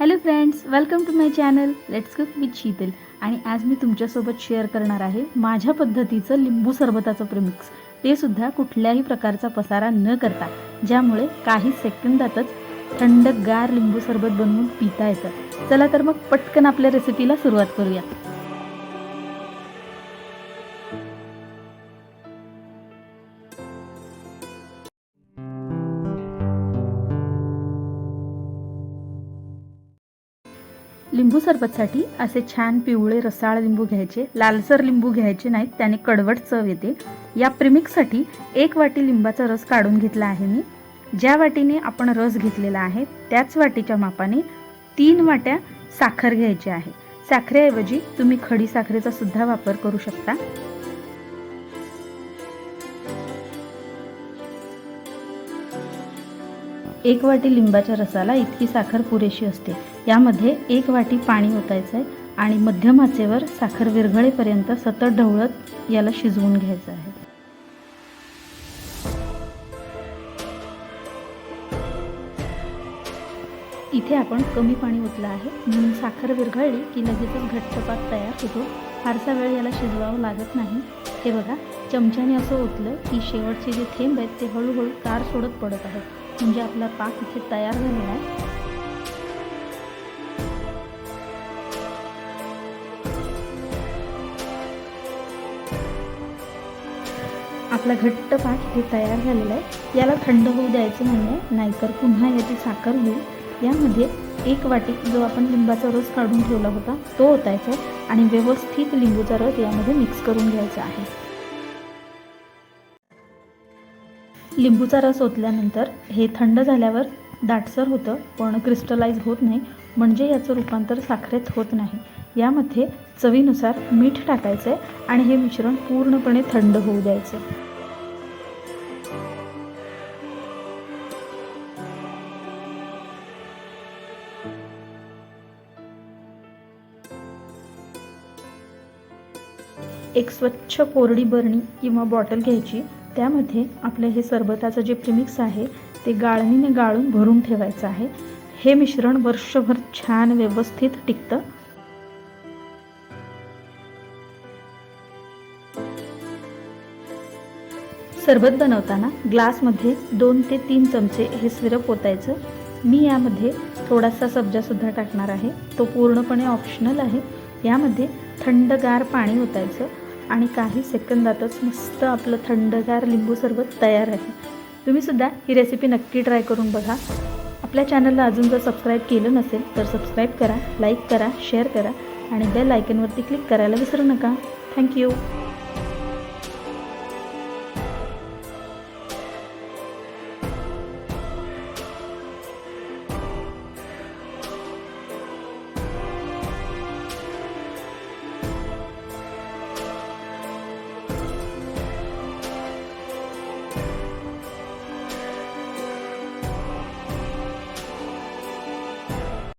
Hello friends welcome to my channel let's cook with Sheetal आणि आज मी तुमच्यासोबत share करणार आहे माझ्या पद्धतीचं लिंबू सरबताचं प्रेमिक्स ते सुद्धा कुठल्याही प्रकारचा पसारा न करता ज्यामुळे काही सेकंदातच थंडगार लिंबू सरबत बनवून पिता येतं. चला तर मग पटकन आपल्या रेसिपीला सुरुवात करूया. लिंबू सरबतसाठी असे छान पिवळे रसाळ लिंबू घ्यायचे. लालसर लिंबू घ्यायचे नाहीत त्याने कडवट चव येते. या प्रिमिक्ससाठी एक वाटी लिंबाचा रस काढून घेतला आहे मी. ज्या वाटीने आपण रस घेतलेला आहे त्याच वाटीच्या मापाने तीन वाट्या साखर घ्यायची आहे. साखरेऐवजी तुम्ही खडी साखरेचा सुद्धा वापर करू शकता. एक वाटी लिंबाच्या रसाला इतकी साखर पुरेशी असते. यामध्ये एक वाटी पाणी ओतायचं आहे आणि मध्यम आचेवर साखर विरघळेपर्यंत सतत ढवळत याला शिजवून घ्यायचं आहे. इथे आपण कमी पाणी ओतलं आहे. म्हणून साखर विरघळली की लगेचच घट्टपाक तयार होतो. फारसा वेळ याला शिजवावं लागत नाही. हे बघा चमच्याने असं ओतलं की शेवटचे जे थेंब आहेत ते हळूहळू तार सोडत पडत आहेत. म्हणजे आपला पाक इथे तयार झालेला आहे. आपला घट्ट पाक हे तयार झालेला आहे. याला थंड होऊ द्यायचं नाही नाहीतर पुन्हा याची साखर होईल यामध्ये एक वाटी जो आपण लिंबाचा रस काढून ठेवला होता तो ओतायचा आणि व्यवस्थित लिंबूचा रस यामध्ये मिक्स करून घ्यायचा आहे. लिंबूचा रस ओतल्यानंतर हे थंड झाल्यावर दाटसर होतं पण क्रिस्टलाइज होत नाही म्हणजे याचं रूपांतर साखरेत होत नाही. यामध्ये चवीनुसार मीठ टाकायचं आहे आणि हे मिश्रण पूर्णपणे थंड होऊ द्यायचं. एक स्वच्छ कोरडी बरणी किंवा बॉटल घ्यायची. त्यामध्ये आपलं हे सरबताचं जे प्रिमिक्स आहे ते गाळणीने गाळून भरून ठेवायचं आहे. हे मिश्रण वर्षभर छान व्यवस्थित टिकतं. सरबत बनवताना ग्लासमध्ये दोन ते तीन चमचे हे सिरप ओतायचं. मी यामध्ये थोडासा सब्जासुद्धा टाकणार आहे. तो पूर्णपणे ऑप्शनल आहे. यामध्ये थंडगार पाणी ओतायचं. आणि काही सेकंदातच मस्त आपलं थंडगार लिंबू सरबत तयार आहे. तुम्हीसुद्धा ही रेसिपी नक्की ट्राय करून बघा. आपल्या चॅनलला अजून जर सबस्क्राईब केलं नसेल तर सबस्क्राईब करा लाईक करा शेअर करा आणि बेल आयकनवरती क्लिक करायला विसरू नका. थँक्यू